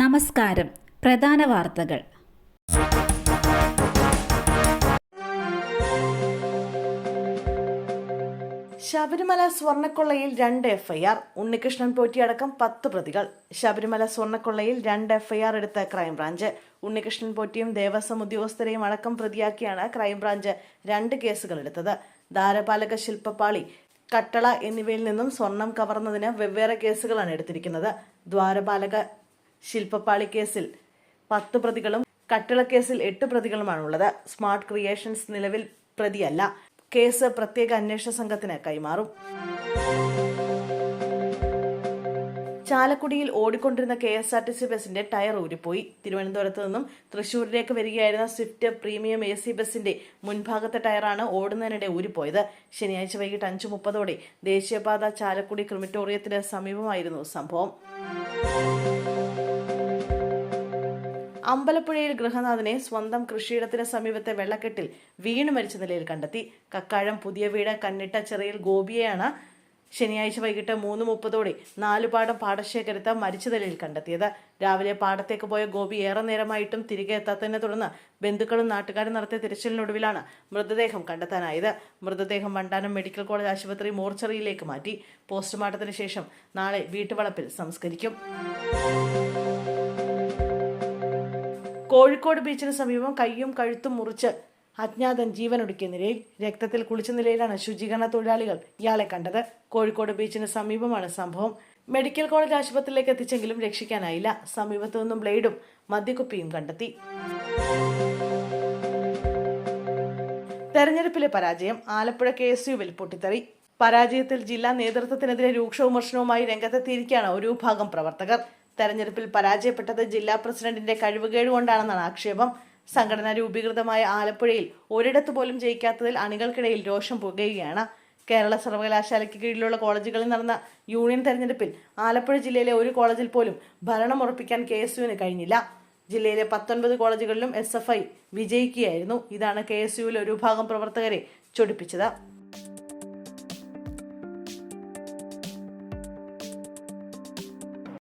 നമസ്കാരം. പ്രധാന വാർത്തകൾ. ശബരിമല സ്വർണക്കൊള്ളയിൽ രണ്ട് എഫ്ഐആർ ഉണ്ണികൃഷ്ണൻ പോറ്റിയടക്കം പത്ത് പ്രതികൾ. ശബരിമല സ്വർണക്കൊള്ളയിൽ രണ്ട് എഫ്ഐആർ എടുത്ത ക്രൈംബ്രാഞ്ച്. ഉണ്ണികൃഷ്ണൻ പോറ്റിയും ദേവസ്വം ഉദ്യോഗസ്ഥരെയും അടക്കം പ്രതിയാക്കിയാണ് ക്രൈംബ്രാഞ്ച് രണ്ട് കേസുകൾ എടുത്തത്. ധാരപാലക ശില്പപ്പാളി കട്ടള എന്നിവയിൽ നിന്നും സ്വർണം കവർന്നതിന് വെവ്വേറെ കേസുകളാണ് എടുത്തിരിക്കുന്നത്. ദ്വാരപാലക ശില്പപ്പാളി കേസിൽ പത്ത് പ്രതികളും കട്ടിളക്കേസിൽ എട്ട് പ്രതികളുമാണുള്ളത്. സ്മാർട്ട് ക്രിയേഷൻസ് നിലവിൽ പ്രതിയല്ല. കേസ് പ്രത്യേക അന്വേഷണ സംഘത്തിന് കൈമാറും. ചാലക്കുടിയിൽ ഓടിക്കൊണ്ടിരുന്ന K S R T C ബസിന്റെ ടയർ ഊരിപ്പോയി. തിരുവനന്തപുരത്ത് നിന്നും തൃശൂരിലേക്ക് വരികയായിരുന്ന സ്വിഫ്റ്റ് പ്രീമിയം എ സി ബസിന്റെ മുൻഭാഗത്തെ ടയറാണ് ഓടുന്നതിനിടെ ഊരിപ്പോയത്. ശനിയാഴ്ച വൈകിട്ട് അഞ്ചു മുപ്പതോടെ ദേശീയപാത ചാലക്കുടി ക്രിമിറ്റോറിയത്തിന് സമീപമായിരുന്നു സംഭവം. അമ്പലപ്പുഴയിൽ ഗൃഹനാഥനെ സ്വന്തം കൃഷിയിടത്തിന് സമീപത്തെ വെള്ളക്കെട്ടിൽ വീണു മരിച്ച നിലയിൽ കണ്ടെത്തി. കക്കാഴം പുതിയ വീട് കന്നിട്ട ചെറിയിൽ ഗോപിയെയാണ് ശനിയാഴ്ച വൈകിട്ട് മൂന്ന് മുപ്പതോടെ നാലുപാടം പാടശേഖരത്ത് മരിച്ച നിലയിൽ കണ്ടെത്തിയത്. രാവിലെ പാടത്തേക്ക് പോയ ഗോപി ഏറെ നേരമായിട്ടും തിരികെ എത്താത്തതിനെ തുടർന്ന് ബന്ധുക്കളും നാട്ടുകാരും നടത്തിയ തിരച്ചിലിനൊടുവിലാണ് മൃതദേഹം കണ്ടെത്താനായത്. മൃതദേഹം വണ്ടാനം മെഡിക്കൽ കോളേജ് ആശുപത്രി മോർച്ചറിയിലേക്ക് മാറ്റി. പോസ്റ്റ്മോർട്ടത്തിന് ശേഷം നാളെ വീട്ടുവളപ്പിൽ സംസ്കരിക്കും. കോഴിക്കോട് ബീച്ചിന് സമീപം കയ്യും കഴുത്തും മുറിച്ച് അജ്ഞാതൻ ജീവനൊടുക്കിയ നിലയിൽ രക്തത്തിൽ കുളിച്ച നിലയിലാണ് ശുചീകരണ തൊഴിലാളികൾ ഇയാളെ കണ്ടത്. കോഴിക്കോട് ബീച്ചിന് സമീപമാണ് സംഭവം. മെഡിക്കൽ കോളേജ് ആശുപത്രിയിലേക്ക് എത്തിച്ചെങ്കിലും രക്ഷിക്കാനായില്ല. സമീപത്തു നിന്നും ബ്ലേഡും മദ്യക്കുപ്പിയും കണ്ടെത്തി. തെരഞ്ഞെടുപ്പിലെ പരാജയം ആലപ്പുഴ കെ എസ് യുവിൽ പൊട്ടിത്തെറി. പരാജയത്തിൽ ജില്ലാ നേതൃത്വത്തിനെതിരെ രൂക്ഷ വിമർശനവുമായി രംഗത്തെത്തിയിരിക്കുകയാണ് ഒരു വിഭാഗം പ്രവർത്തകർ. തെരഞ്ഞെടുപ്പിൽ പരാജയപ്പെട്ടത് ജില്ലാ പ്രസിഡന്റിന്റെ കഴിവുകേട് കൊണ്ടാണെന്നാണ് ആക്ഷേപം. സംഘടന രൂപീകൃതമായ ആലപ്പുഴയിൽ ഒരിടത്ത് പോലും ജയിക്കാത്തതിൽ അണികൾക്കിടയിൽ രോഷം പുകയുകയാണ്. കേരള സർവകലാശാലയ്ക്ക് കീഴിലുള്ള കോളേജുകളിൽ നടന്ന യൂണിയൻ തെരഞ്ഞെടുപ്പിൽ ആലപ്പുഴ ജില്ലയിലെ ഒരു കോളേജിൽ പോലും ഭരണം ഉറപ്പിക്കാൻ കെ എസ് യുവിന് കഴിഞ്ഞില്ല. ജില്ലയിലെ പത്തൊൻപത് കോളേജുകളിലും എസ് എഫ് ഐ വിജയിക്കുകയായിരുന്നു. ഇതാണ് കെ എസ് ഒരു ഭാഗം പ്രവർത്തകരെ ചൊടിപ്പിച്ചത്.